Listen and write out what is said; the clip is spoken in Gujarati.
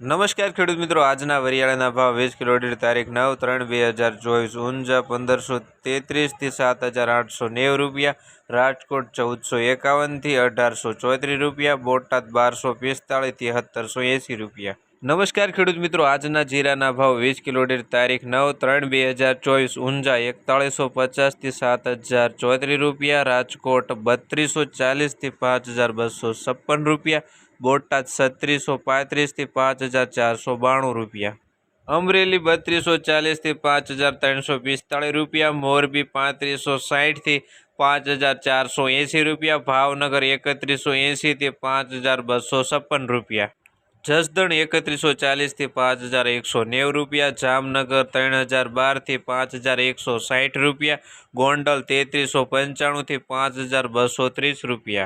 નમસ્કાર ખેડૂત મિત્રો, આજના વરિયાળાના ભાવ વીસ કિલો દીઠ તારીખ નવ ત્રણ બે હજાર ચોવીસ, ઊંઝા પંદરસો તેત્રીસથી સાત હજાર આઠસો નેવું રૂપિયા, રાજકોટ ચૌદસો એકાવનથી અઢારસો ચોત્રીસ રૂપિયા, બોટાદ બારસો પિસ્તાળીસથી સત્તરસો એંસી રૂપિયા. નમસ્કાર ખેડૂત મિત્રો, આજના જીરાના ભાવ વીસ કિલો દીઠ તારીખ નવ ત્રણ બે હજાર ચોવીસ, ઊંઝા એકતાળીસો પચાસથી સાત હજાર ચોત્રીસ રૂપિયા, રાજકોટ બત્રીસો ચાલીસથી પાંચ હજાર બસો છપ્પન રૂપિયા, બોટાદ છત્રીસો પાંત્રીસથી પાંચ હજાર ચારસો બાણું રૂપિયા. અમરેલી બત્રીસો ચાલીસથી પાંચ હજાર ત્રણસો પિસ્તાળીસ રૂપિયા, મોરબી પાંત્રીસો સાઠથી પાંચ હજાર ચારસો એંસી રૂપિયા, ભાવનગર એકત્રીસો એંસીથી પાંચ હજાર બસો છપ્પન રૂપિયા. જસદણ એકત્રીસો ચાલીસથી પાંચ હજાર એકસો નેવું રૂપિયા, જામનગર ત્રણ હજાર બારથી પાંચ હજાર એકસો સાઠ રૂપિયા, ગોંડલ તેત્રીસો પંચાણુંથી પાંચ હજાર બસો ત્રીસ રૂપિયા.